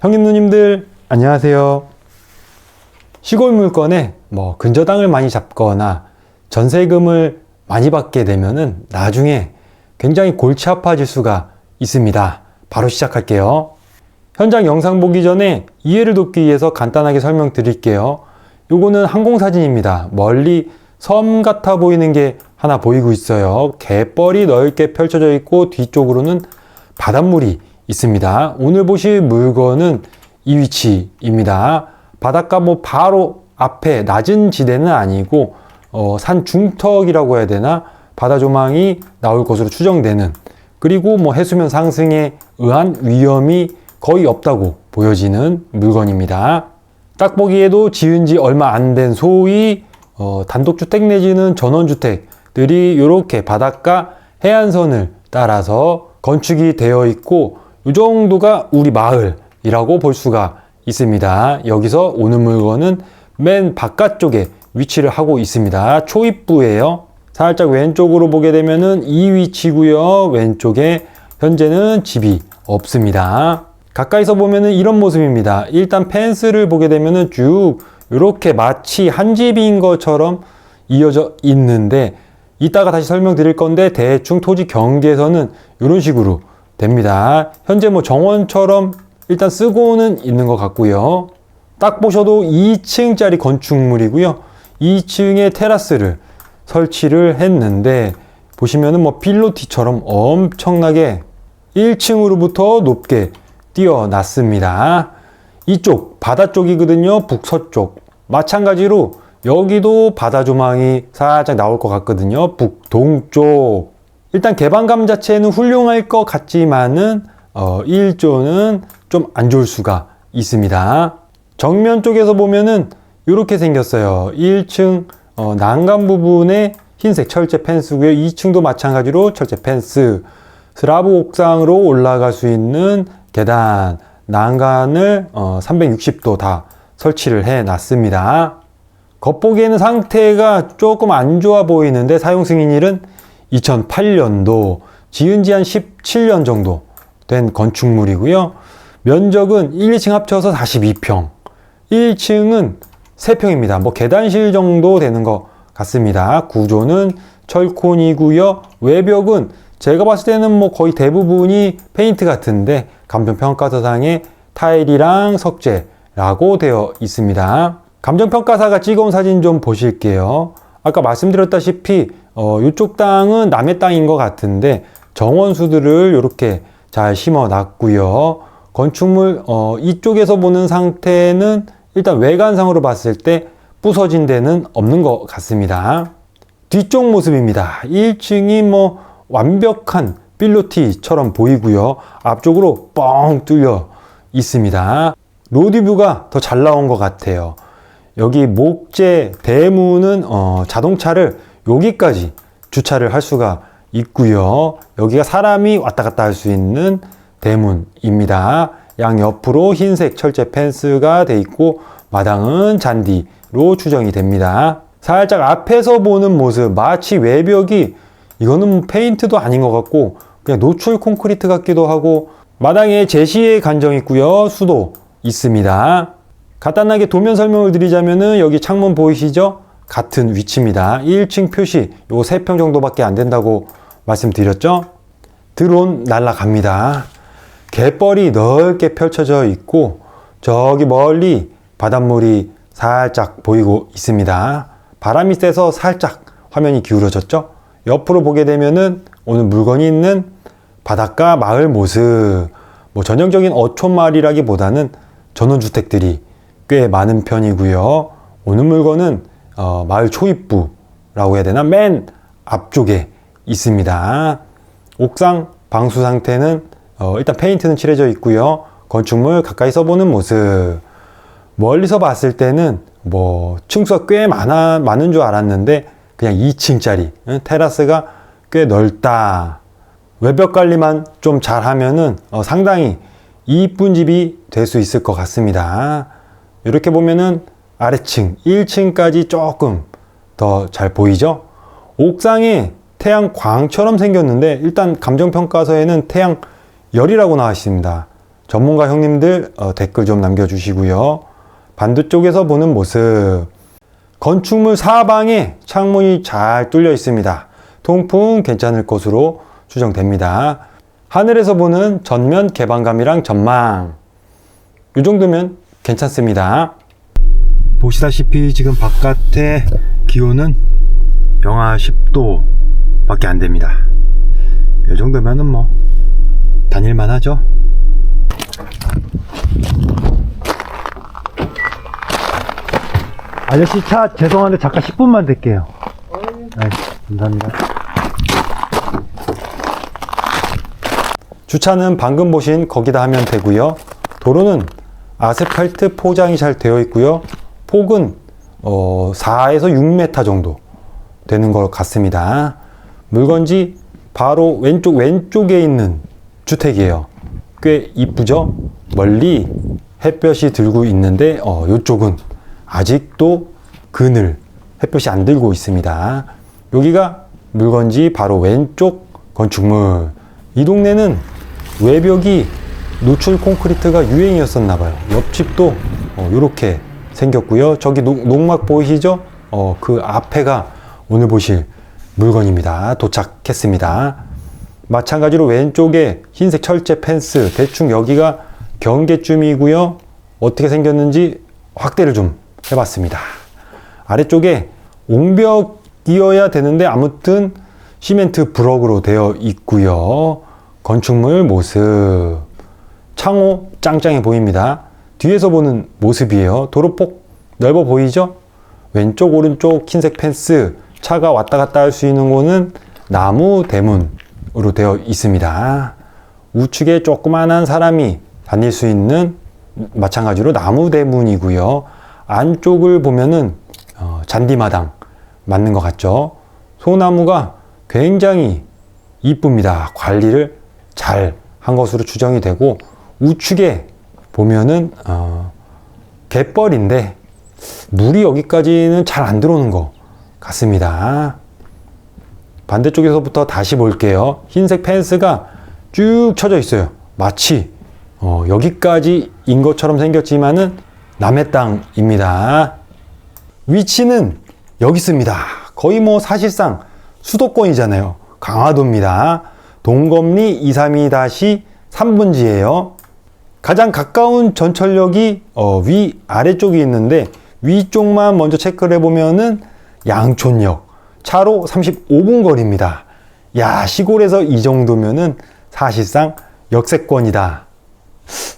형님 누님들 안녕하세요. 시골 물건에 뭐 근저당을 많이 잡거나 전세금을 많이 받게 되면은 나중에 굉장히 골치 아파질 수가 있습니다. 바로 시작할게요. 현장 영상 보기 전에 이해를 돕기 위해서 간단하게 설명드릴게요. 요거는 항공사진입니다. 멀리 섬 같아 보이는 게 하나 보이고 있어요. 갯벌이 넓게 펼쳐져 있고 뒤쪽으로는 바닷물이 있습니다. 오늘 보실 물건은 이 위치입니다. 바닷가 뭐 바로 앞에 낮은 지대는 아니고 어, 산 중턱이라고 해야 되나 바다 조망이 나올 것으로 추정되는 그리고 뭐 해수면 상승에 의한 위험이 거의 없다고 보여지는 물건입니다. 딱 보기에도 지은 지 얼마 안 된 소위 어, 단독주택 내지는 전원주택들이 이렇게 바닷가 해안선을 따라서 건축이 되어 있고 이 정도가 우리 마을이라고 볼 수가 있습니다. 여기서 오는 물건은 맨 바깥쪽에 위치를 하고 있습니다. 초입부예요. 살짝 왼쪽으로 보게 되면은 이 위치고요. 왼쪽에 현재는 집이 없습니다. 가까이서 보면은 이런 모습입니다. 일단 펜스를 보게 되면은 쭉 이렇게 마치 한 집인 것처럼 이어져 있는데 이따가 다시 설명드릴 건데 대충 토지 경계에서는 이런 식으로 됩니다. 현재 뭐 정원처럼 일단 쓰고는 있는 것 같고요. 딱 보셔도 2층짜리 건축물이고요. 2층에 테라스를 설치를 했는데 보시면은 뭐 필로티처럼 엄청나게 1층으로부터 높게 뛰어났습니다. 이쪽 바다 쪽이거든요. 북서쪽. 마찬가지로 여기도 바다 조망이 살짝 나올 것 같거든요. 북동쪽. 일단 개방감 자체는 훌륭할 것 같지만은 어, 1조는 좀 안 좋을 수가 있습니다. 정면 쪽에서 보면은 이렇게 생겼어요. 1층 어, 난간 부분에 흰색 철제 펜스고요. 2층도 마찬가지로 철제 펜스. 슬라브 옥상으로 올라갈 수 있는 계단, 난간을 어, 360도 다 설치를 해 놨습니다. 겉보기에는 상태가 조금 안 좋아 보이는데 사용 승인일은 2008년도, 지은 지 한 17년 정도 된 건축물이고요. 면적은 1, 2층 합쳐서 42평, 1층은 3평입니다. 뭐 계단실 정도 되는 것 같습니다. 구조는 철콘이고요. 외벽은 제가 봤을 때는 뭐 거의 대부분이 페인트 같은데 감정평가서상에 타일이랑 석재라고 되어 있습니다. 감정평가사가 찍어온 사진 좀 보실게요. 아까 말씀드렸다시피 어, 이쪽 땅은 남의 땅인 것 같은데 정원수들을 이렇게 잘 심어 놨고요. 건축물 어, 이쪽에서 보는 상태는 일단 외관상으로 봤을 때 부서진 데는 없는 것 같습니다. 뒤쪽 모습입니다. 1층이 뭐 완벽한 필로티처럼 보이고요. 앞쪽으로 뻥 뚫려 있습니다. 로드뷰가 더 잘 나온 것 같아요. 여기 목재 대문은 어, 자동차를 여기까지 주차를 할 수가 있고요. 여기가 사람이 왔다 갔다 할 수 있는 대문입니다. 양 옆으로 흰색 철제 펜스가 돼 있고 마당은 잔디로 추정이 됩니다. 살짝 앞에서 보는 모습 마치 외벽이 이거는 페인트도 아닌 것 같고 그냥 노출 콘크리트 같기도 하고 마당에 제시의 간정 있고요. 수도 있습니다. 간단하게 도면 설명을 드리자면은 여기 창문 보이시죠? 같은 위치입니다. 1층 표시 요거 3평 정도밖에 안 된다고 말씀드렸죠? 드론 날아갑니다. 갯벌이 넓게 펼쳐져 있고 저기 멀리 바닷물이 살짝 보이고 있습니다. 바람이 세서 살짝 화면이 기울어졌죠? 옆으로 보게 되면은 오늘 물건이 있는 바닷가 마을 모습 뭐 전형적인 어촌마을이라기보다는 전원주택들이 꽤 많은 편이고요. 오는 물건은 어, 마을 초입부라고 해야 되나 맨 앞쪽에 있습니다. 옥상 방수 상태는 어, 일단 페인트는 칠해져 있고요. 건축물 가까이서 보는 모습 멀리서 봤을 때는 뭐 층수가 꽤 많아 많은 줄 알았는데 그냥 2층짜리 테라스가 꽤 넓다. 외벽 관리만 좀 잘하면은 어, 상당히 이쁜 집이 될 수 있을 것 같습니다. 이렇게 보면은 아래층 1층까지 조금 더 잘 보이죠? 옥상에 태양 광처럼 생겼는데 일단 감정평가서에는 태양 열이라고 나와 있습니다. 전문가 형님들 어, 댓글 좀 남겨주시고요. 반대쪽에서 보는 모습. 건축물 사방에 창문이 잘 뚫려 있습니다. 통풍 괜찮을 것으로 추정됩니다. 하늘에서 보는 전면 개방감이랑 전망. 이 정도면 괜찮습니다. 보시다시피 지금 바깥에 기온은 영하 10도 밖에 안 됩니다. 이 정도면은 뭐 다닐만 하죠. 아저씨 차 죄송한데 잠깐 10분만 댈게요. 네, 감사합니다. 주차는 방금 보신 거기다 하면 되고요. 도로는 아스팔트 포장이 잘 되어 있고요. 폭은 어, 4에서 6m 정도 되는 것 같습니다. 물건지 바로 왼쪽 왼쪽에 있는 주택이에요. 꽤 이쁘죠? 멀리 햇볕이 들고 있는데 어, 이쪽은 아직도 그늘 햇볕이 안 들고 있습니다. 여기가 물건지 바로 왼쪽 건축물. 이 동네는 외벽이 노출 콘크리트가 유행이었었나 봐요. 옆집도 이렇게 생겼고요. 저기 녹, 녹막 보이시죠? 어, 그 앞에가 오늘 보실 물건입니다. 도착했습니다. 마찬가지로 왼쪽에 흰색 철제 펜스 대충 여기가 경계쯤이고요. 어떻게 생겼는지 확대를 좀 해봤습니다. 아래쪽에 옹벽이어야 되는데 아무튼 시멘트 브럭으로 되어 있고요. 건축물 모습 창호 짱짱해 보입니다. 뒤에서 보는 모습이에요. 도로폭 넓어 보이죠? 왼쪽 오른쪽 흰색 펜스 차가 왔다 갔다 할 수 있는 곳은 나무 대문으로 되어 있습니다. 우측에 조그만한 사람이 다닐 수 있는 마찬가지로 나무 대문이고요. 안쪽을 보면은 어, 잔디마당 맞는 것 같죠? 소나무가 굉장히 이쁩니다. 관리를 잘 한 것으로 추정이 되고 우측에 보면은 어, 갯벌인데 물이 여기까지는 잘 안 들어오는 것 같습니다. 반대쪽에서부터 다시 볼게요. 흰색 펜스가 쭉 쳐져 있어요. 마치 어, 여기까지인 것처럼 생겼지만은 남의 땅입니다. 위치는 여기 있습니다. 거의 뭐 사실상 수도권이잖아요. 강화도입니다. 동검리 232-3분지예요. 가장 가까운 전철역이 어, 위 아래쪽이 있는데 위쪽만 먼저 체크를 해보면은 양촌역 차로 35분 거리입니다. 야 시골에서 이 정도면은 사실상 역세권이다.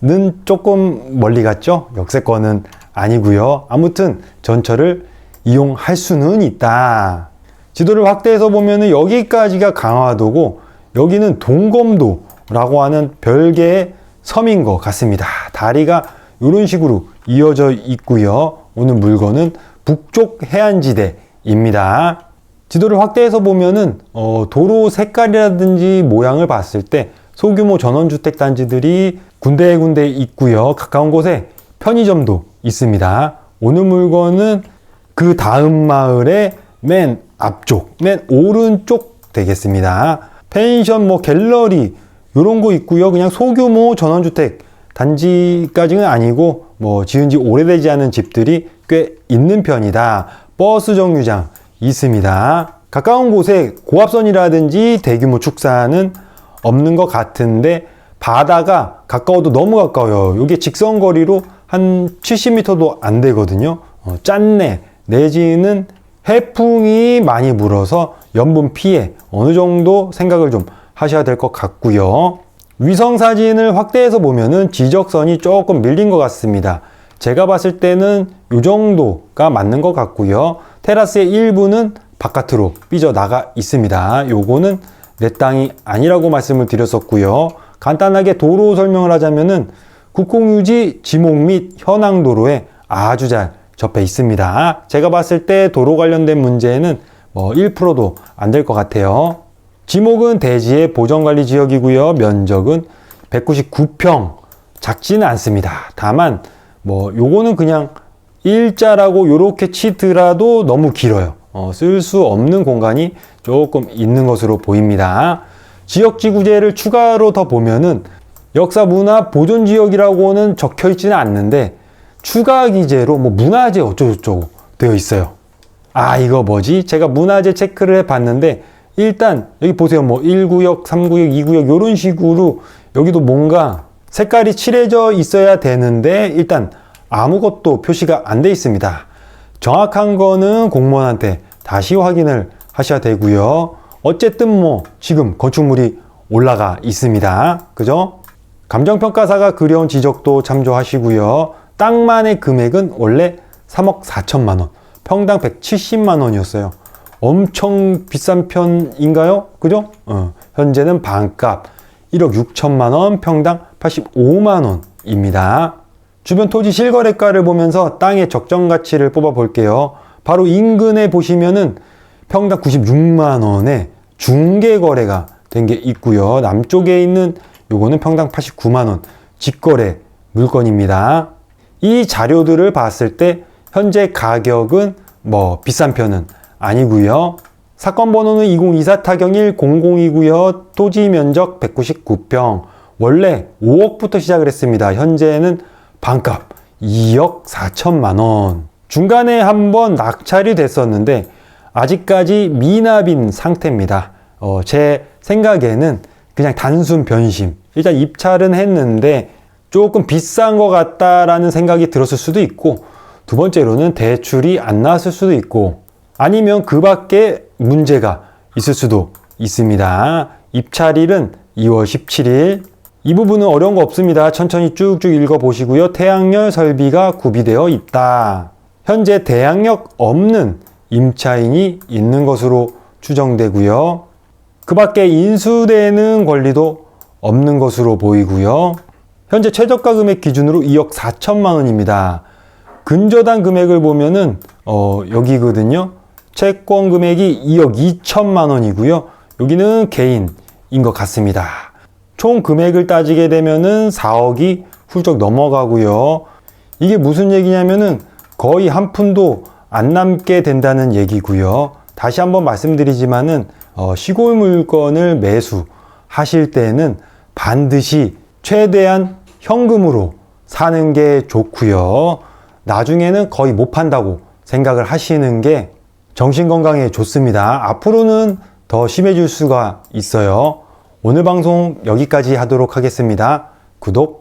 는 조금 멀리 갔죠? 역세권은 아니고요. 아무튼 전철을 이용할 수는 있다. 지도를 확대해서 보면은 여기까지가 강화도고 여기는 동검도라고 하는 별개의 섬인 것 같습니다. 다리가 이런 식으로 이어져 있고요. 오늘 물건은 북쪽 해안지대입니다. 지도를 확대해서 보면은 어, 도로 색깔이라든지 모양을 봤을 때 소규모 전원주택 단지들이 군데군데 있고요. 가까운 곳에 편의점도 있습니다. 오늘 물건은 그 다음 마을의 맨 앞쪽, 맨 오른쪽 되겠습니다. 펜션, 뭐 갤러리 이런 거 있고요. 그냥 소규모 전원주택 단지까지는 아니고 뭐 지은 지 오래되지 않은 집들이 꽤 있는 편이다. 버스 정류장 있습니다. 가까운 곳에 고압선이라든지 대규모 축사는 없는 것 같은데 바다가 가까워도 너무 가까워요. 이게 직선 거리로 한 70m도 안 되거든요. 어, 짠내 내지는 해풍이 많이 불어서 염분 피해 어느 정도 생각을 좀 하셔야 될 것 같고요. 위성 사진을 확대해서 보면은 지적선이 조금 밀린 것 같습니다. 제가 봤을 때는 이 정도가 맞는 것 같고요. 테라스의 일부는 바깥으로 삐져 나가 있습니다. 요거는 내 땅이 아니라고 말씀을 드렸었고요. 간단하게 도로 설명을 하자면은 국공유지 지목 및 현황 도로에 아주 잘 접해 있습니다. 제가 봤을 때 도로 관련된 문제는 뭐 1%도 안 될 것 같아요. 지목은 대지의 보전관리 지역이고요. 면적은 199평 작지는 않습니다. 다만 뭐 요거는 그냥 일자라고 요렇게 치더라도 너무 길어요. 어, 쓸 수 없는 공간이 조금 있는 것으로 보입니다. 지역지구제를 추가로 더 보면은 역사 문화 보존 지역이라고는 적혀 있지는 않는데 추가 기재로 뭐 문화재 어쩌고저쩌고 되어 있어요. 아, 이거 뭐지? 제가 문화재 체크를 해 봤는데 일단 여기 보세요. 뭐 1구역, 3구역, 2구역 이런 식으로 여기도 뭔가 색깔이 칠해져 있어야 되는데 일단 아무것도 표시가 안 돼 있습니다. 정확한 거는 공무원한테 다시 확인을 하셔야 되고요. 어쨌든 뭐 지금 건축물이 올라가 있습니다. 그죠? 감정평가사가 그려온 지적도 참조하시고요. 땅만의 금액은 원래 3억 4천만 원, 평당 170만 원이었어요. 엄청 비싼 편인가요? 그죠? 어, 현재는 반값 1억 6천만 원, 평당 85만 원입니다. 주변 토지 실거래가를 보면서 땅의 적정 가치를 뽑아 볼게요. 바로 인근에 보시면은 평당 96만 원에 중개 거래가 된 게 있고요. 남쪽에 있는 요거는 평당 89만 원 직거래 물건입니다. 이 자료들을 봤을 때 현재 가격은 뭐 비싼 편은 아니고요. 사건 번호는 2024 타경 100이고요. 토지 면적 199평. 원래 5억부터 시작을 했습니다. 현재는 반값 2억 4천만 원. 중간에 한번 낙찰이 됐었는데 아직까지 미납인 상태입니다. 어, 제 생각에는 그냥 단순 변심. 일단 입찰은 했는데 조금 비싼 것 같다라는 생각이 들었을 수도 있고 두 번째로는 대출이 안 나왔을 수도 있고 아니면 그 밖에 문제가 있을 수도 있습니다. 입찰일은 2월 17일. 이 부분은 어려운 거 없습니다. 천천히 쭉쭉 읽어보시고요. 태양열 설비가 구비되어 있다. 현재 대항력 없는 임차인이 있는 것으로 추정되고요. 그 밖에 인수되는 권리도 없는 것으로 보이고요. 현재 최저가 금액 기준으로 2억 4천만 원입니다. 근저당 금액을 보면은 어, 여기거든요. 채권 금액이 2억 2천만 원이고요. 여기는 개인인 것 같습니다. 총 금액을 따지게 되면은 4억이 훌쩍 넘어가고요. 이게 무슨 얘기냐면은 거의 한 푼도 안 남게 된다는 얘기고요. 다시 한번 말씀드리지만은 어, 시골 물건을 매수하실 때는 반드시 최대한 현금으로 사는 게 좋고요. 나중에는 거의 못 판다고 생각을 하시는 게 정신 건강에 좋습니다. 앞으로는 더 심해질 수가 있어요. 오늘 방송 여기까지 하도록 하겠습니다. 구독,